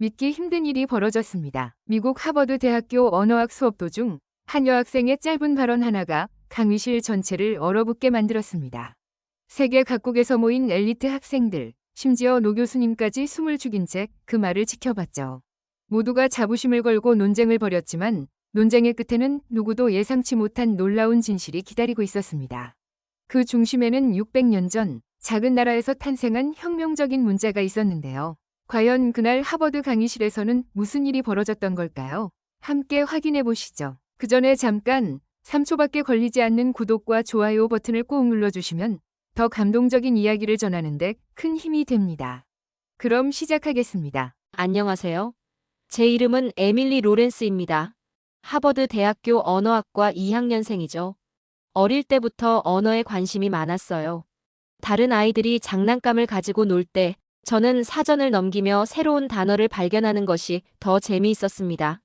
믿기 힘든 일이 벌어졌습니다. 미국 하버드 대학교 언어학 수업 도중 한 여학생의 짧은 발언 하나가 강의실 전체를 얼어붙게 만들었습니다. 세계 각국에서 모인 엘리트 학생들, 심지어 노 교수님까지 숨을 죽인 채 그 말을 지켜봤죠. 모두가 자부심을 걸고 논쟁을 벌였지만 논쟁의 끝에는 누구도 예상치 못한 놀라운 진실이 기다리고 있었습니다. 그 중심에는 600년 전 작은 나라에서 탄생한 혁명적인 문제가 있었는데요. 과연 그날 하버드 강의실에서는 무슨 일이 벌어졌던 걸까요? 함께 확인해 보시죠. 그 전에 잠깐 3초밖에 걸리지 않는 구독과 좋아요 버튼을 꼭 눌러주시면 더 감동적인 이야기를 전하는데 큰 힘이 됩니다. 그럼 시작하겠습니다. 안녕하세요. 제 이름은 에밀리 로렌스입니다. 하버드 대학교 언어학과 2학년생이죠. 어릴 때부터 언어에 관심이 많았어요. 다른 아이들이 장난감을 가지고 놀 때 저는 사전을 넘기며 새로운 단어를 발견하는 것이 더 재미있었습니다.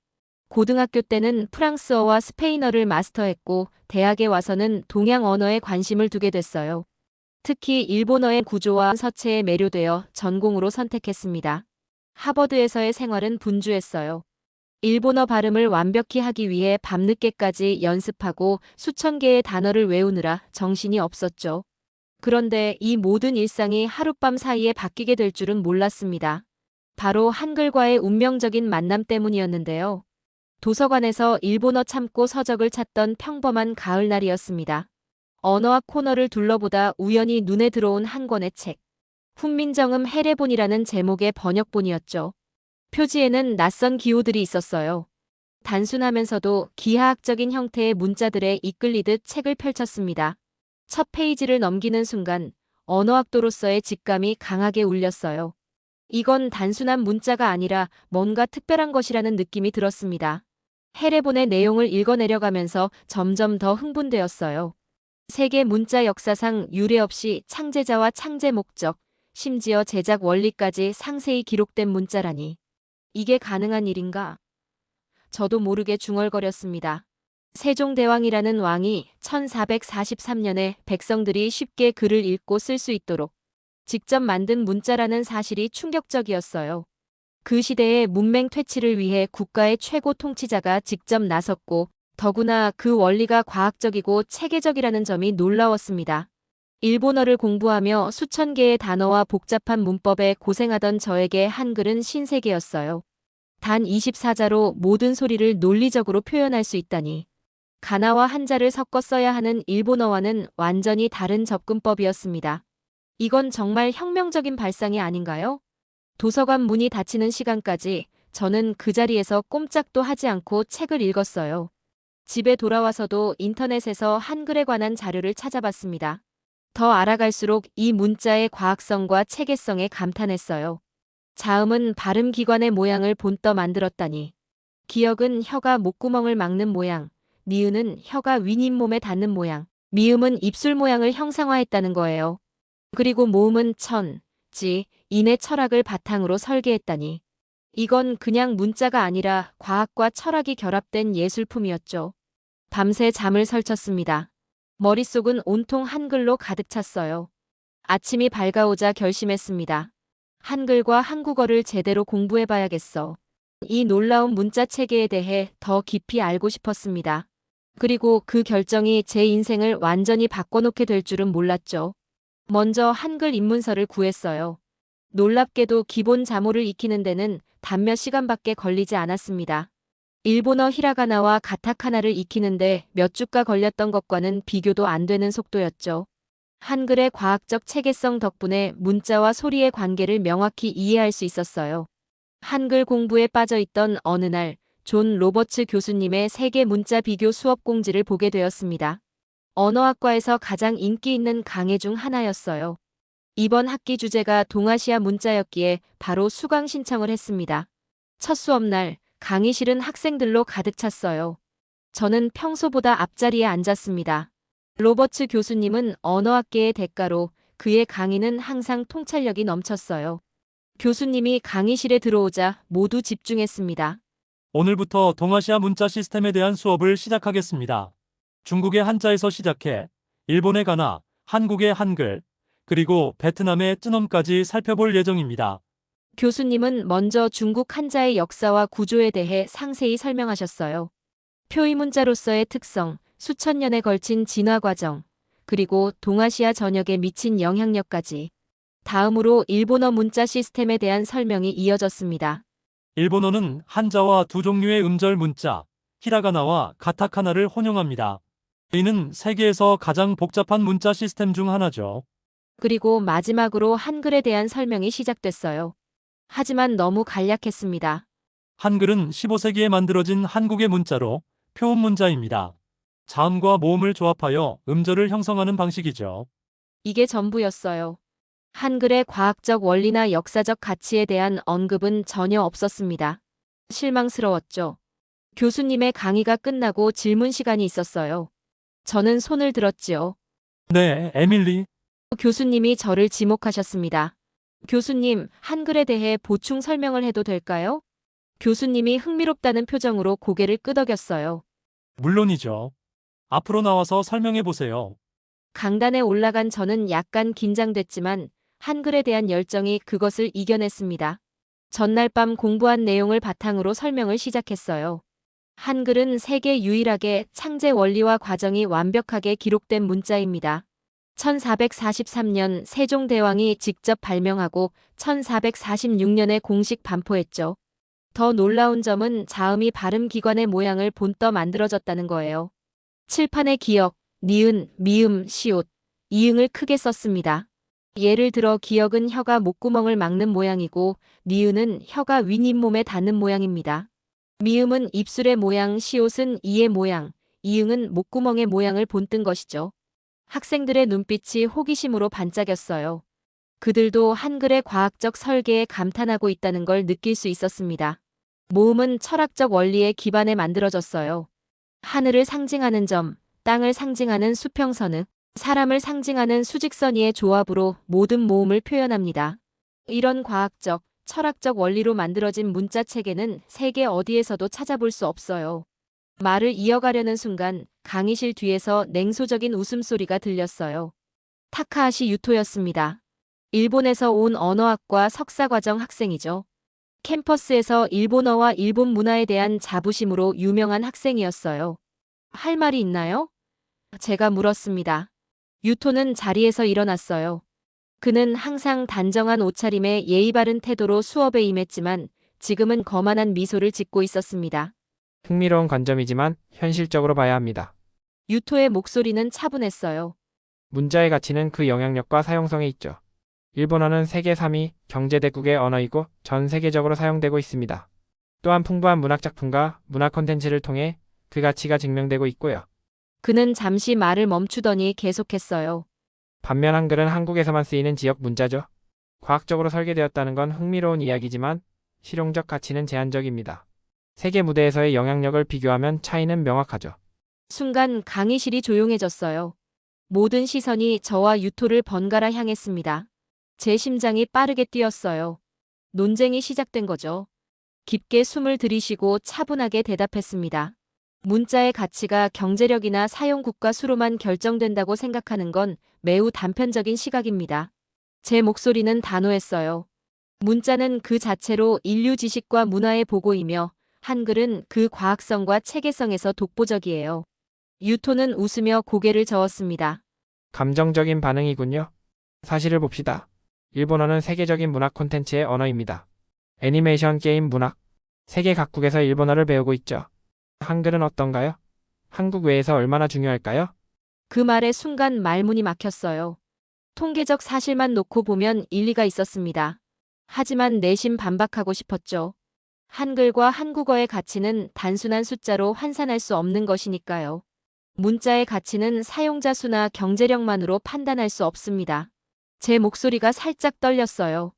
고등학교 때는 프랑스어와 스페인어를 마스터했고 대학에 와서는 동양 언어에 관심을 두게 됐어요. 특히 일본어의 구조와 서체에 매료되어 전공으로 선택했습니다. 하버드에서의 생활은 분주했어요. 일본어 발음을 완벽히 하기 위해 밤늦게까지 연습하고 수천 개의 단어를 외우느라 정신이 없었죠. 그런데 이 모든 일상이 하룻밤 사이에 바뀌게 될 줄은 몰랐습니다. 바로 한글과의 운명적인 만남 때문이었는데요. 도서관에서 일본어 참고 서적을 찾던 평범한 가을날이었습니다. 언어학 코너를 둘러보다 우연히 눈에 들어온 한 권의 책. 훈민정음 해례본이라는 제목의 번역본이었죠. 표지에는 낯선 기호들이 있었어요. 단순하면서도 기하학적인 형태의 문자들에 이끌리듯 책을 펼쳤습니다. 첫 페이지를 넘기는 순간 언어학도로서의 직감이 강하게 울렸어요. 이건 단순한 문자가 아니라 뭔가 특별한 것이라는 느낌이 들었습니다. 해례본의 내용을 읽어내려가면서 점점 더 흥분되었어요. 세계 문자 역사상 유례 없이 창제자와 창제 목적, 심지어 제작 원리까지 상세히 기록된 문자라니. 이게 가능한 일인가? 저도 모르게 중얼거렸습니다. 세종대왕이라는 왕이 1443년에 백성들이 쉽게 글을 읽고 쓸 수 있도록 직접 만든 문자라는 사실이 충격적이었어요. 그 시대의 문맹 퇴치를 위해 국가의 최고 통치자가 직접 나섰고 더구나 그 원리가 과학적이고 체계적이라는 점이 놀라웠습니다. 일본어를 공부하며 수천 개의 단어와 복잡한 문법에 고생하던 저에게 한글은 신세계였어요. 단 24자로 모든 소리를 논리적으로 표현할 수 있다니. 가나와 한자를 섞어 써야 하는 일본어와는 완전히 다른 접근법이었습니다. 이건 정말 혁명적인 발상이 아닌가요? 도서관 문이 닫히는 시간까지 저는 그 자리에서 꼼짝도 하지 않고 책을 읽었어요. 집에 돌아와서도 인터넷에서 한글에 관한 자료를 찾아봤습니다. 더 알아갈수록 이 문자의 과학성과 체계성에 감탄했어요. 자음은 발음 기관의 모양을 본떠 만들었다니. 기억은 혀가 목구멍을 막는 모양, 니은은 혀가 윗잇몸에 닿는 모양, 미음은 입술 모양을 형상화했다는 거예요. 그리고 모음은 천, 지, 인의 철학을 바탕으로 설계했다니. 이건 그냥 문자가 아니라 과학과 철학이 결합된 예술품이었죠. 밤새 잠을 설쳤습니다. 머릿속은 온통 한글로 가득 찼어요. 아침이 밝아오자 결심했습니다. 한글과 한국어를 제대로 공부해봐야겠어. 이 놀라운 문자 체계에 대해 더 깊이 알고 싶었습니다. 그리고 그 결정이 제 인생을 완전히 바꿔놓게 될 줄은 몰랐죠. 먼저 한글 입문서를 구했어요. 놀랍게도 기본 자모를 익히는 데는 단몇 시간밖에 걸리지 않았습니다. 일본어 히라가나와 가타카나를 익히는데 몇 주가 걸렸던 것과는 비교도 안 되는 속도였죠. 한글의 과학적 체계성 덕분에 문자와 소리의 관계를 명확히 이해할 수 있었어요. 한글 공부에 빠져 있던 어느 날, 존 로버츠 교수님의 세계 문자 비교 수업 공지를 보게 되었습니다. 언어학과에서 가장 인기 있는 강의 중 하나였어요. 이번 학기 주제가 동아시아 문자였기에 바로 수강 신청을 했습니다. 첫 수업날 강의실은 학생들로 가득 찼어요. 저는 평소보다 앞자리에 앉았습니다. 로버츠 교수님은 언어학계의 대가로 그의 강의는 항상 통찰력이 넘쳤어요. 교수님이 강의실에 들어오자 모두 집중했습니다. 오늘부터 동아시아 문자 시스템에 대한 수업을 시작하겠습니다. 중국의 한자에서 시작해 일본의 가나, 한국의 한글, 그리고 베트남의 쯔넘까지 살펴볼 예정입니다. 교수님은 먼저 중국 한자의 역사와 구조에 대해 상세히 설명하셨어요. 표의 문자로서의 특성, 수천 년에 걸친 진화 과정, 그리고 동아시아 전역에 미친 영향력까지. 다음으로 일본어 문자 시스템에 대한 설명이 이어졌습니다. 일본어는 한자와 두 종류의 음절 문자, 히라가나와 가타카나를 혼용합니다. 이는 세계에서 가장 복잡한 문자 시스템 중 하나죠. 그리고 마지막으로 한글에 대한 설명이 시작됐어요. 하지만 너무 간략했습니다. 한글은 15세기에 만들어진 한국의 문자로 표음 문자입니다. 자음과 모음을 조합하여 음절을 형성하는 방식이죠. 이게 전부였어요. 한글의 과학적 원리나 역사적 가치에 대한 언급은 전혀 없었습니다. 실망스러웠죠. 교수님의 강의가 끝나고 질문 시간이 있었어요. 저는 손을 들었지요. 네, 에밀리. 교수님이 저를 지목하셨습니다. 교수님, 한글에 대해 보충 설명을 해도 될까요? 교수님이 흥미롭다는 표정으로 고개를 끄덕였어요. 물론이죠. 앞으로 나와서 설명해 보세요. 강단에 올라간 저는 약간 긴장됐지만 한글에 대한 열정이 그것을 이겨냈습니다. 전날 밤 공부한 내용을 바탕으로 설명을 시작했어요. 한글은 세계 유일하게 창제 원리와 과정이 완벽하게 기록된 문자입니다. 1443년 세종대왕이 직접 발명하고 1446년에 공식 반포했죠. 더 놀라운 점은 자음이 발음 기관의 모양을 본떠 만들어졌다는 거예요. 칠판의 기역, 니은, 미음, 시옷, 이응을 크게 썼습니다. 예를 들어 기역은 혀가 목구멍을 막는 모양이고 니은은 혀가 윗잇몸에 닿는 모양입니다. 미음은 입술의 모양, 시옷은 이의 모양, 이응은 목구멍의 모양을 본뜬 것이죠. 학생들의 눈빛이 호기심으로 반짝였어요. 그들도 한글의 과학적 설계에 감탄하고 있다는 걸 느낄 수 있었습니다. 모음은 철학적 원리에 기반해 만들어졌어요. 하늘을 상징하는 점, 땅을 상징하는 수평선을, 사람을 상징하는 수직선의의 조합으로 모든 모음을 표현합니다. 이런 과학적, 철학적 원리로 만들어진 문자 체계는 세계 어디에서도 찾아볼 수 없어요. 말을 이어가려는 순간 강의실 뒤에서 냉소적인 웃음소리가 들렸어요. 타카하시 유토였습니다. 일본에서 온 언어학과 석사과정 학생이죠. 캠퍼스에서 일본어와 일본 문화에 대한 자부심으로 유명한 학생이었어요. 할 말이 있나요? 제가 물었습니다. 유토는 자리에서 일어났어요. 그는 항상 단정한 옷차림에 예의 바른 태도로 수업에 임했지만 지금은 거만한 미소를 짓고 있었습니다. 흥미로운 관점이지만 현실적으로 봐야 합니다. 유토의 목소리는 차분했어요. 문자의 가치는 그 영향력과 사용성에 있죠. 일본어는 세계 3위 경제대국의 언어이고 전 세계적으로 사용되고 있습니다. 또한 풍부한 문학 작품과 문화 콘텐츠를 통해 그 가치가 증명되고 있고요. 그는 잠시 말을 멈추더니 계속했어요. 반면 한글은 한국에서만 쓰이는 지역 문자죠. 과학적으로 설계되었다는 건 흥미로운 이야기지만 실용적 가치는 제한적입니다. 세계 무대에서의 영향력을 비교하면 차이는 명확하죠. 순간 강의실이 조용해졌어요. 모든 시선이 저와 유토를 번갈아 향했습니다. 제 심장이 빠르게 뛰었어요. 논쟁이 시작된 거죠. 깊게 숨을 들이쉬고 차분하게 대답했습니다. 문자의 가치가 경제력이나 사용국가 수로만 결정된다고 생각하는 건 매우 단편적인 시각입니다. 제 목소리는 단호했어요. 문자는 그 자체로 인류 지식과 문화의 보고이며 한글은 그 과학성과 체계성에서 독보적이에요. 유토는 웃으며 고개를 저었습니다. 감정적인 반응이군요. 사실을 봅시다. 일본어는 세계적인 문학 콘텐츠의 언어입니다. 애니메이션, 게임, 문학. 세계 각국에서 일본어를 배우고 있죠. 한글은 어떤가요? 한국 외에서 얼마나 중요할까요? 그 말에 순간 말문이 막혔어요. 통계적 사실만 놓고 보면 일리가 있었습니다. 하지만 내심 반박하고 싶었죠. 한글과 한국어의 가치는 단순한 숫자로 환산할 수 없는 것이니까요. 문자의 가치는 사용자 수나 경제력만으로 판단할 수 없습니다. 제 목소리가 살짝 떨렸어요.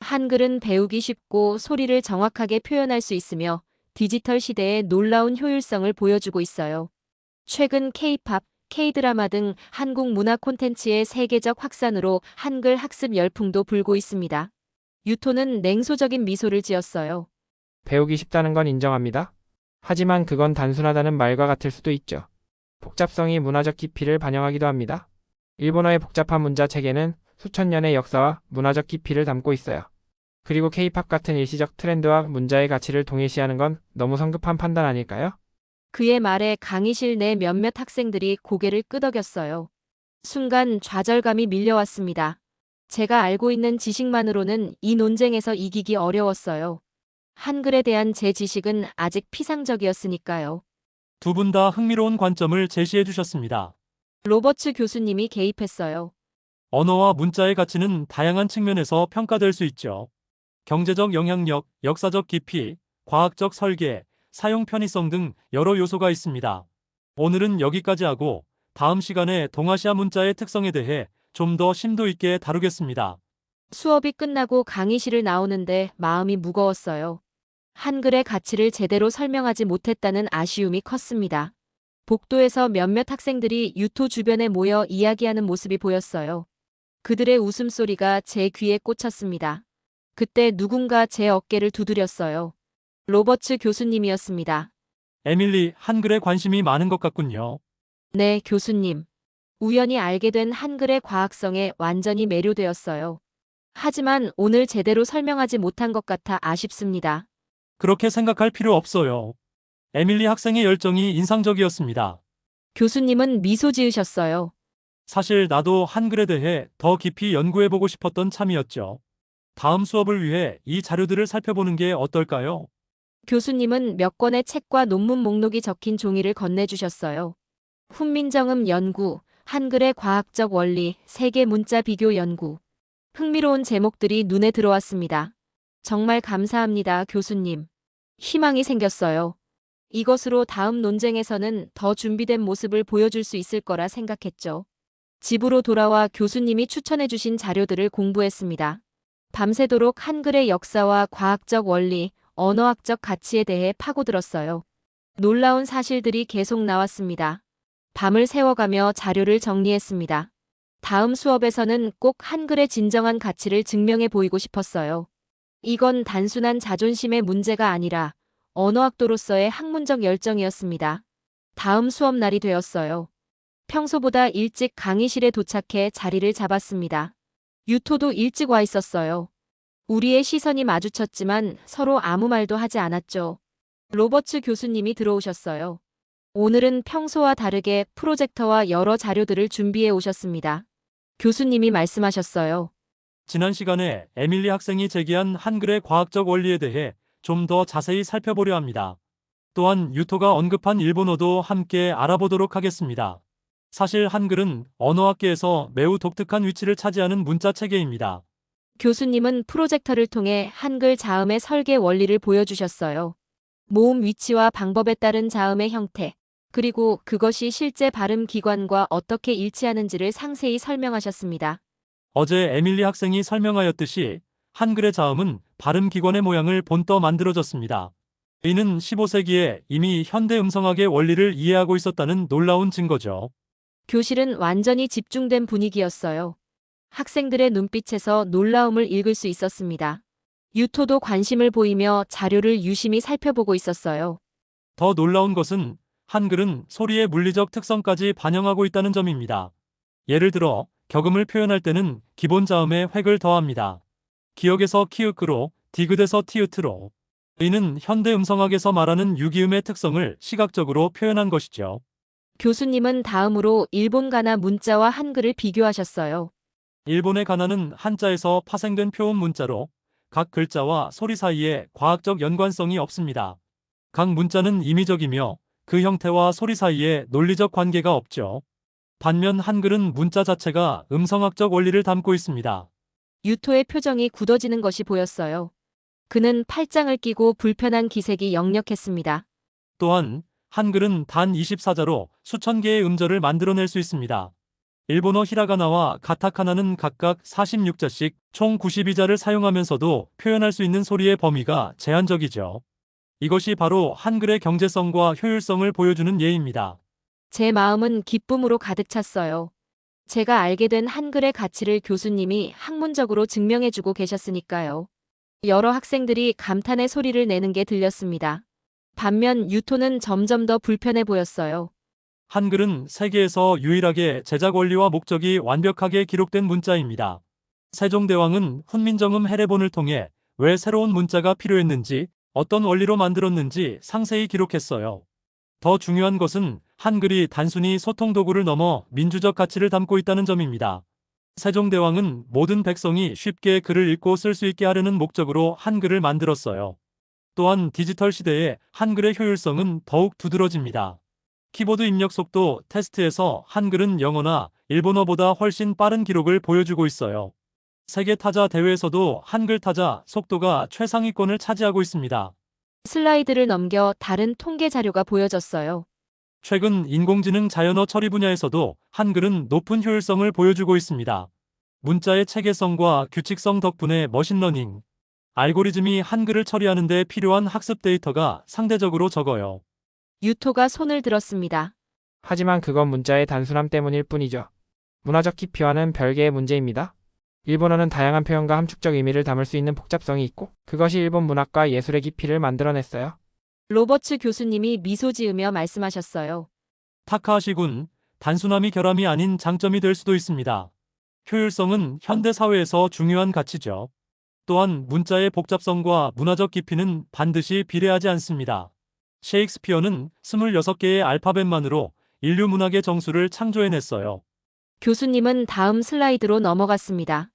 한글은 배우기 쉽고 소리를 정확하게 표현할 수 있으며 디지털 시대의 놀라운 효율성을 보여주고 있어요. 최근 K-팝, K-드라마 등 한국 문화 콘텐츠의 세계적 확산으로 한글 학습 열풍도 불고 있습니다. 유토는 냉소적인 미소를 지었어요. 배우기 쉽다는 건 인정합니다. 하지만 그건 단순하다는 말과 같을 수도 있죠. 복잡성이 문화적 깊이를 반영하기도 합니다. 일본어의 복잡한 문자 체계는 수천 년의 역사와 문화적 깊이를 담고 있어요. 그리고 K-팝 같은 일시적 트렌드와 문자의 가치를 동일시하는 건 너무 성급한 판단 아닐까요? 그의 말에 강의실 내 몇몇 학생들이 고개를 끄덕였어요. 순간 좌절감이 밀려왔습니다. 제가 알고 있는 지식만으로는 이 논쟁에서 이기기 어려웠어요. 한글에 대한 제 지식은 아직 피상적이었으니까요. 두 분 다 흥미로운 관점을 제시해 주셨습니다. 로버츠 교수님이 개입했어요. 언어와 문자의 가치는 다양한 측면에서 평가될 수 있죠. 경제적 영향력, 역사적 깊이, 과학적 설계, 사용 편의성 등 여러 요소가 있습니다. 오늘은 여기까지 하고 다음 시간에 동아시아 문자의 특성에 대해 좀 더 심도 있게 다루겠습니다. 수업이 끝나고 강의실을 나오는데 마음이 무거웠어요. 한글의 가치를 제대로 설명하지 못했다는 아쉬움이 컸습니다. 복도에서 몇몇 학생들이 유토 주변에 모여 이야기하는 모습이 보였어요. 그들의 웃음소리가 제 귀에 꽂혔습니다. 그때 누군가 제 어깨를 두드렸어요. 로버츠 교수님이었습니다. 에밀리, 한글에 관심이 많은 것 같군요. 네, 교수님. 우연히 알게 된 한글의 과학성에 완전히 매료되었어요. 하지만 오늘 제대로 설명하지 못한 것 같아 아쉽습니다. 그렇게 생각할 필요 없어요. 에밀리 학생의 열정이 인상적이었습니다. 교수님은 미소 지으셨어요. 사실 나도 한글에 대해 더 깊이 연구해보고 싶었던 참이었죠. 다음 수업을 위해 이 자료들을 살펴보는 게 어떨까요? 교수님은 몇 권의 책과 논문 목록이 적힌 종이를 건네주셨어요. 훈민정음 연구, 한글의 과학적 원리, 세계 문자 비교 연구. 흥미로운 제목들이 눈에 들어왔습니다. 정말 감사합니다, 교수님. 희망이 생겼어요. 이것으로 다음 논쟁에서는 더 준비된 모습을 보여줄 수 있을 거라 생각했죠. 집으로 돌아와 교수님이 추천해주신 자료들을 공부했습니다. 밤새도록 한글의 역사와 과학적 원리, 언어학적 가치에 대해 파고들었어요. 놀라운 사실들이 계속 나왔습니다. 밤을 새워가며 자료를 정리했습니다. 다음 수업에서는 꼭 한글의 진정한 가치를 증명해 보이고 싶었어요. 이건 단순한 자존심의 문제가 아니라 언어학도로서의 학문적 열정이었습니다. 다음 수업 날이 되었어요. 평소보다 일찍 강의실에 도착해 자리를 잡았습니다. 유토도 일찍 와 있었어요. 우리의 시선이 마주쳤지만 서로 아무 말도 하지 않았죠. 로버츠 교수님이 들어오셨어요. 오늘은 평소와 다르게 프로젝터와 여러 자료들을 준비해 오셨습니다. 교수님이 말씀하셨어요. 지난 시간에 에밀리 학생이 제기한 한글의 과학적 원리에 대해 좀 더 자세히 살펴보려 합니다. 또한 유토가 언급한 일본어도 함께 알아보도록 하겠습니다. 사실 한글은 언어학계에서 매우 독특한 위치를 차지하는 문자 체계입니다. 교수님은 프로젝터를 통해 한글 자음의 설계 원리를 보여주셨어요. 모음 위치와 방법에 따른 자음의 형태, 그리고 그것이 실제 발음 기관과 어떻게 일치하는지를 상세히 설명하셨습니다. 어제 에밀리 학생이 설명하였듯이 한글의 자음은 발음 기관의 모양을 본떠 만들어졌습니다. 이는 15세기에 이미 현대 음성학의 원리를 이해하고 있었다는 놀라운 증거죠. 교실은 완전히 집중된 분위기였어요. 학생들의 눈빛에서 놀라움을 읽을 수 있었습니다. 유토도 관심을 보이며 자료를 유심히 살펴보고 있었어요. 더 놀라운 것은 한글은 소리의 물리적 특성까지 반영하고 있다는 점입니다. 예를 들어 격음을 표현할 때는 기본 자음에 획을 더합니다. 기역에서 키읔으로, 디귿에서 티읕으로. 이는 현대 음성학에서 말하는 유기음의 특성을 시각적으로 표현한 것이죠. 교수님은 다음으로 일본 가나 문자와 한글을 비교하셨어요. 일본의 가나는 한자에서 파생된 표음 문자로 각 글자와 소리 사이에 과학적 연관성이 없습니다. 각 문자는 임의적이며 그 형태와 소리 사이에 논리적 관계가 없죠. 반면 한글은 문자 자체가 음성학적 원리를 담고 있습니다. 유토의 표정이 굳어지는 것이 보였어요. 그는 팔짱을 끼고 불편한 기색이 역력했습니다. 또한 한글은 단 24자로 수천 개의 음절을 만들어낼 수 있습니다. 일본어 히라가나와 가타카나는 각각 46자씩 총 92자를 사용하면서도 표현할 수 있는 소리의 범위가 제한적이죠. 이것이 바로 한글의 경제성과 효율성을 보여주는 예입니다. 제 마음은 기쁨으로 가득 찼어요. 제가 알게 된 한글의 가치를 교수님이 학문적으로 증명해주고 계셨으니까요. 여러 학생들이 감탄의 소리를 내는 게 들렸습니다. 반면 유토는 점점 더 불편해 보였어요. 한글은 세계에서 유일하게 제작 원리와 목적이 완벽하게 기록된 문자입니다. 세종대왕은 훈민정음 해례본을 통해 왜 새로운 문자가 필요했는지, 어떤 원리로 만들었는지 상세히 기록했어요. 더 중요한 것은 한글이 단순히 소통 도구를 넘어 민주적 가치를 담고 있다는 점입니다. 세종대왕은 모든 백성이 쉽게 글을 읽고 쓸 수 있게 하려는 목적으로 한글을 만들었어요. 또한 디지털 시대에 한글의 효율성은 더욱 두드러집니다. 키보드 입력 속도 테스트에서 한글은 영어나 일본어보다 훨씬 빠른 기록을 보여주고 있어요. 세계 타자 대회에서도 한글 타자 속도가 최상위권을 차지하고 있습니다. 슬라이드를 넘겨 다른 통계 자료가 보여졌어요. 최근 인공지능 자연어 처리 분야에서도 한글은 높은 효율성을 보여주고 있습니다. 문자의 체계성과 규칙성 덕분에 머신러닝, 알고리즘이 한글을 처리하는 데 필요한 학습 데이터가 상대적으로 적어요. 유토가 손을 들었습니다. 하지만 그건 문자의 단순함 때문일 뿐이죠. 문화적 깊이와는 별개의 문제입니다. 일본어는 다양한 표현과 함축적 의미를 담을 수 있는 복잡성이 있고 그것이 일본 문학과 예술의 깊이를 만들어냈어요. 로버츠 교수님이 미소 지으며 말씀하셨어요. 타카하시 군, 단순함이 결함이 아닌 장점이 될 수도 있습니다. 효율성은 현대 사회에서 중요한 가치죠. 또한 문자의 복잡성과 문화적 깊이는 반드시 비례하지 않습니다. 셰익스피어는 26개의 알파벳만으로 인류 문학의 정수를 창조해냈어요. 교수님은 다음 슬라이드로 넘어갔습니다.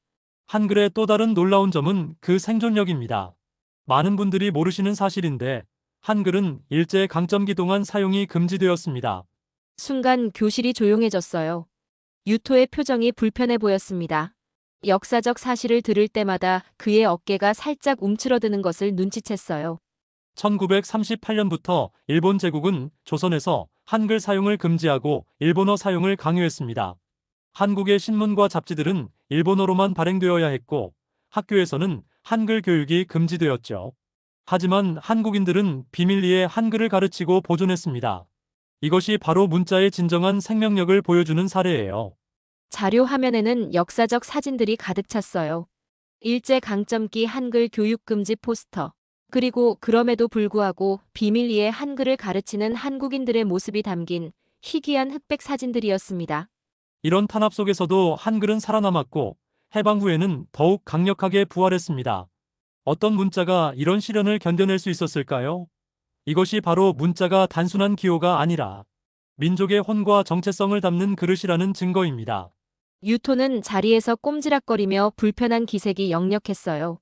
한글의 또 다른 놀라운 점은 그 생존력입니다. 많은 분들이 모르시는 사실인데 한글은 일제 강점기 동안 사용이 금지되었습니다. 순간 교실이 조용해졌어요. 유토의 표정이 불편해 보였습니다. 역사적 사실을 들을 때마다 그의 어깨가 살짝 움츠러드는 것을 눈치챘어요. 1938년부터 일본 제국은 조선에서 한글 사용을 금지하고 일본어 사용을 강요했습니다. 한국의 신문과 잡지들은 일본어로만 발행되어야 했고 학교에서는 한글 교육이 금지되었죠. 하지만 한국인들은 비밀리에 한글을 가르치고 보존했습니다. 이것이 바로 문자의 진정한 생명력을 보여주는 사례예요. 자료 화면에는 역사적 사진들이 가득 찼어요. 일제 강점기 한글 교육 금지 포스터. 그리고 그럼에도 불구하고 비밀리에 한글을 가르치는 한국인들의 모습이 담긴 희귀한 흑백 사진들이었습니다. 이런 탄압 속에서도 한글은 살아남았고 해방 후에는 더욱 강력하게 부활했습니다. 어떤 문자가 이런 시련을 견뎌낼 수 있었을까요? 이것이 바로 문자가 단순한 기호가 아니라 민족의 혼과 정체성을 담는 그릇이라는 증거입니다. 유토는 자리에서 꼼지락거리며 불편한 기색이 역력했어요.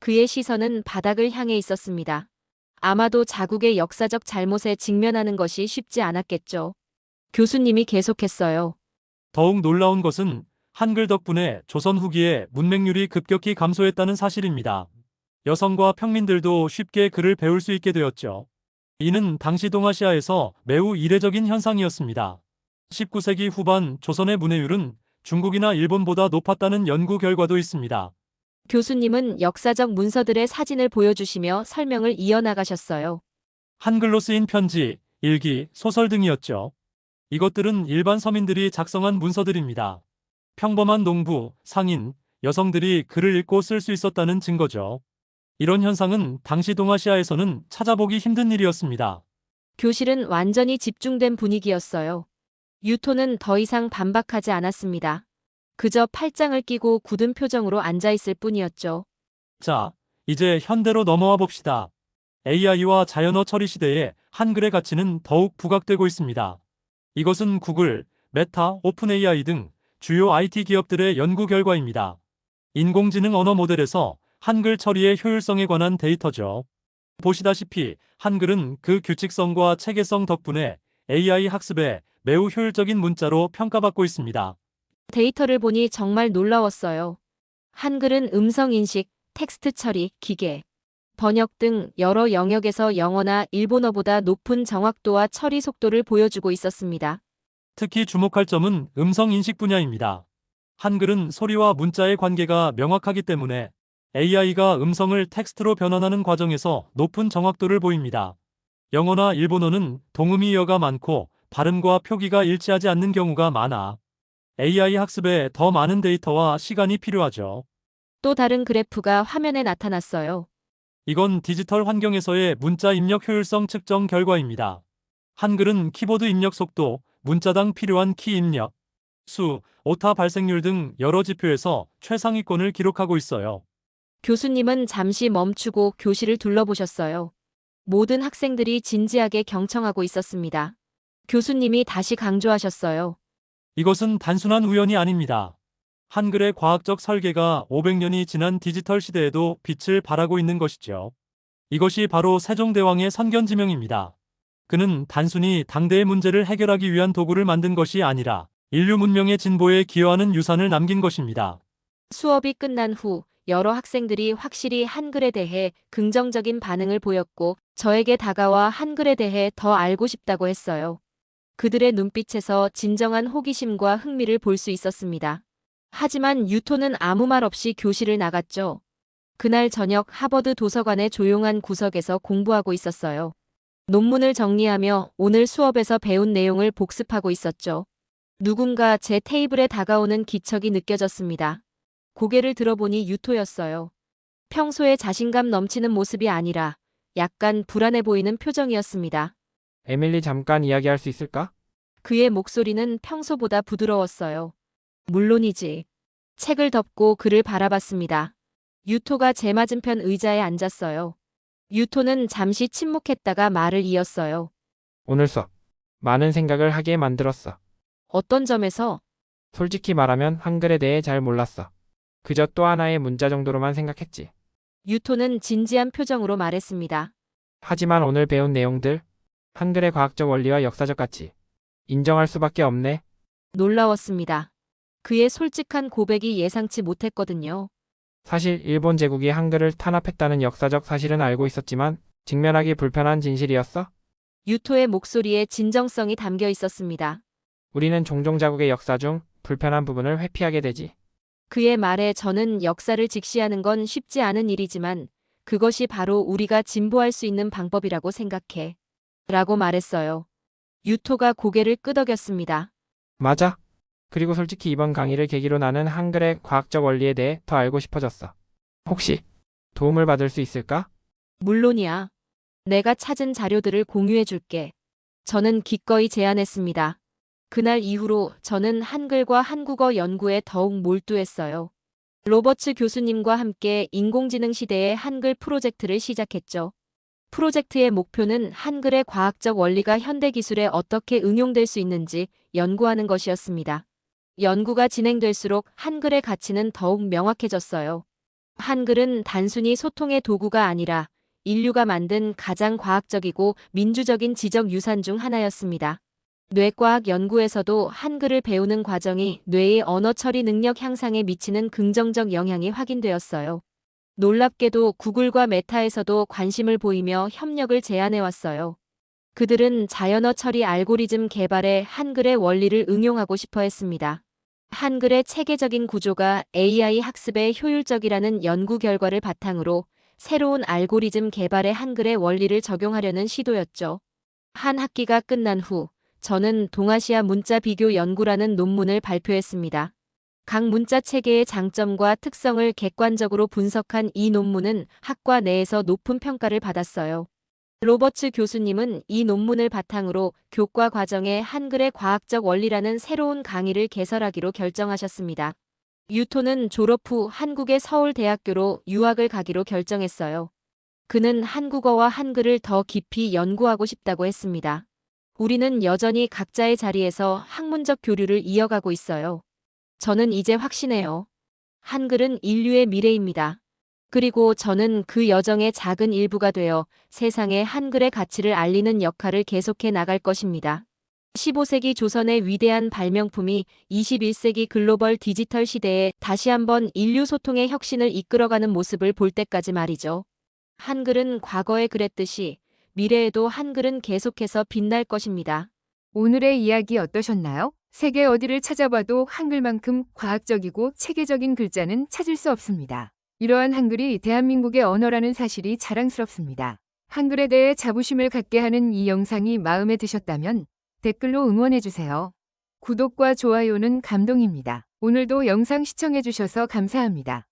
그의 시선은 바닥을 향해 있었습니다. 아마도 자국의 역사적 잘못에 직면하는 것이 쉽지 않았겠죠. 교수님이 계속했어요. 더욱 놀라운 것은 한글 덕분에 조선 후기에 문맹률이 급격히 감소했다는 사실입니다. 여성과 평민들도 쉽게 글을 배울 수 있게 되었죠. 이는 당시 동아시아에서 매우 이례적인 현상이었습니다. 19세기 후반 조선의 문해율은 중국이나 일본보다 높았다는 연구 결과도 있습니다. 교수님은 역사적 문서들의 사진을 보여주시며 설명을 이어나가셨어요. 한글로 쓰인 편지, 일기, 소설 등이었죠. 이것들은 일반 서민들이 작성한 문서들입니다. 평범한 농부, 상인, 여성들이 글을 읽고 쓸 수 있었다는 증거죠. 이런 현상은 당시 동아시아에서는 찾아보기 힘든 일이었습니다. 교실은 완전히 집중된 분위기였어요. 유토는 더 이상 반박하지 않았습니다. 그저 팔짱을 끼고 굳은 표정으로 앉아있을 뿐이었죠. 자, 이제 현대로 넘어와 봅시다. AI와 자연어 처리 시대에 한글의 가치는 더욱 부각되고 있습니다. 이것은 구글, 메타, 오픈AI 등 주요 IT 기업들의 연구 결과입니다. 인공지능 언어 모델에서 한글 처리의 효율성에 관한 데이터죠. 보시다시피 한글은 그 규칙성과 체계성 덕분에 AI 학습에 매우 효율적인 문자로 평가받고 있습니다. 데이터를 보니 정말 놀라웠어요. 한글은 음성 인식, 텍스트 처리, 기계, 번역 등 여러 영역에서 영어나 일본어보다 높은 정확도와 처리 속도를 보여주고 있었습니다. 특히 주목할 점은 음성 인식 분야입니다. 한글은 소리와 문자의 관계가 명확하기 때문에 AI가 음성을 텍스트로 변환하는 과정에서 높은 정확도를 보입니다. 영어나 일본어는 동음이어가 많고 발음과 표기가 일치하지 않는 경우가 많아 AI 학습에 더 많은 데이터와 시간이 필요하죠. 또 다른 그래프가 화면에 나타났어요. 이건 디지털 환경에서의 문자 입력 효율성 측정 결과입니다. 한글은 키보드 입력 속도, 문자당 필요한 키 입력, 수, 오타 발생률 등 여러 지표에서 최상위권을 기록하고 있어요. 교수님은 잠시 멈추고 교실을 둘러보셨어요. 모든 학생들이 진지하게 경청하고 있었습니다. 교수님이 다시 강조하셨어요. 이것은 단순한 우연이 아닙니다. 한글의 과학적 설계가 500년이 지난 디지털 시대에도 빛을 발하고 있는 것이죠. 이것이 바로 세종대왕의 선견지명입니다. 그는 단순히 당대의 문제를 해결하기 위한 도구를 만든 것이 아니라 인류 문명의 진보에 기여하는 유산을 남긴 것입니다. 수업이 끝난 후 여러 학생들이 확실히 한글에 대해 긍정적인 반응을 보였고 저에게 다가와 한글에 대해 더 알고 싶다고 했어요. 그들의 눈빛에서 진정한 호기심과 흥미를 볼 수 있었습니다. 하지만 유토는 아무 말 없이 교실을 나갔죠. 그날 저녁 하버드 도서관의 조용한 구석에서 공부하고 있었어요. 논문을 정리하며 오늘 수업에서 배운 내용을 복습하고 있었죠. 누군가 제 테이블에 다가오는 기척이 느껴졌습니다. 고개를 들어보니 유토였어요. 평소에 자신감 넘치는 모습이 아니라 약간 불안해 보이는 표정이었습니다. 에밀리 잠깐 이야기할 수 있을까? 그의 목소리는 평소보다 부드러웠어요. 물론이지. 책을 덮고 그를 바라봤습니다. 유토가 제 맞은편 의자에 앉았어요. 유토는 잠시 침묵했다가 말을 이었어요. 오늘 수업. 많은 생각을 하게 만들었어. 어떤 점에서 솔직히 말하면 한글에 대해 잘 몰랐어. 그저 또 하나의 문자 정도로만 생각했지. 유토는 진지한 표정으로 말했습니다. 하지만 오늘 배운 내용들, 한글의 과학적 원리와 역사적 가치, 인정할 수밖에 없네. 놀라웠습니다. 그의 솔직한 고백이 예상치 못했거든요. 사실 일본 제국이 한글을 탄압했다는 역사적 사실은 알고 있었지만 직면하기 불편한 진실이었어. 유토의 목소리에 진정성이 담겨 있었습니다. 우리는 종종 자국의 역사 중 불편한 부분을 회피하게 되지. 그의 말에 저는 역사를 직시하는 건 쉽지 않은 일이지만 그것이 바로 우리가 진보할 수 있는 방법이라고 생각해. 라고 말했어요. 유토가 고개를 끄덕였습니다. 맞아. 그리고 솔직히 이번 강의를 계기로 나는 한글의 과학적 원리에 대해 더 알고 싶어졌어. 혹시 도움을 받을 수 있을까? 물론이야. 내가 찾은 자료들을 공유해 줄게. 저는 기꺼이 제안했습니다. 그날 이후로 저는 한글과 한국어 연구에 더욱 몰두했어요. 로버츠 교수님과 함께 인공지능 시대의 한글 프로젝트를 시작했죠. 프로젝트의 목표는 한글의 과학적 원리가 현대 기술에 어떻게 응용될 수 있는지 연구하는 것이었습니다. 연구가 진행될수록 한글의 가치는 더욱 명확해졌어요. 한글은 단순히 소통의 도구가 아니라 인류가 만든 가장 과학적이고 민주적인 지적 유산 중 하나였습니다. 뇌과학 연구에서도 한글을 배우는 과정이 뇌의 언어 처리 능력 향상에 미치는 긍정적 영향이 확인되었어요. 놀랍게도 구글과 메타에서도 관심을 보이며 협력을 제안해왔어요. 그들은 자연어 처리 알고리즘 개발에 한글의 원리를 응용하고 싶어 했습니다. 한글의 체계적인 구조가 AI 학습에 효율적이라는 연구 결과를 바탕으로 새로운 알고리즘 개발에 한글의 원리를 적용하려는 시도였죠. 한 학기가 끝난 후 저는 동아시아 문자 비교 연구라는 논문을 발표했습니다. 각 문자 체계의 장점과 특성을 객관적으로 분석한 이 논문은 학과 내에서 높은 평가를 받았어요. 로버츠 교수님은 이 논문을 바탕으로 교과 과정에 한글의 과학적 원리라는 새로운 강의를 개설하기로 결정하셨습니다. 유토는 졸업 후 한국의 서울대학교로 유학을 가기로 결정했어요. 그는 한국어와 한글을 더 깊이 연구하고 싶다고 했습니다. 우리는 여전히 각자의 자리에서 학문적 교류를 이어가고 있어요. 저는 이제 확신해요. 한글은 인류의 미래입니다. 그리고 저는 그 여정의 작은 일부가 되어 세상에 한글의 가치를 알리는 역할을 계속해 나갈 것입니다. 15세기 조선의 위대한 발명품이 21세기 글로벌 디지털 시대에 다시 한번 인류 소통의 혁신을 이끌어가는 모습을 볼 때까지 말이죠. 한글은 과거에 그랬듯이 미래에도 한글은 계속해서 빛날 것입니다. 오늘의 이야기 어떠셨나요? 세계 어디를 찾아봐도 한글만큼 과학적이고 체계적인 글자는 찾을 수 없습니다. 이러한 한글이 대한민국의 언어라는 사실이 자랑스럽습니다. 한글에 대해 자부심을 갖게 하는 이 영상이 마음에 드셨다면 댓글로 응원해주세요. 구독과 좋아요는 감동입니다. 오늘도 영상 시청해주셔서 감사합니다.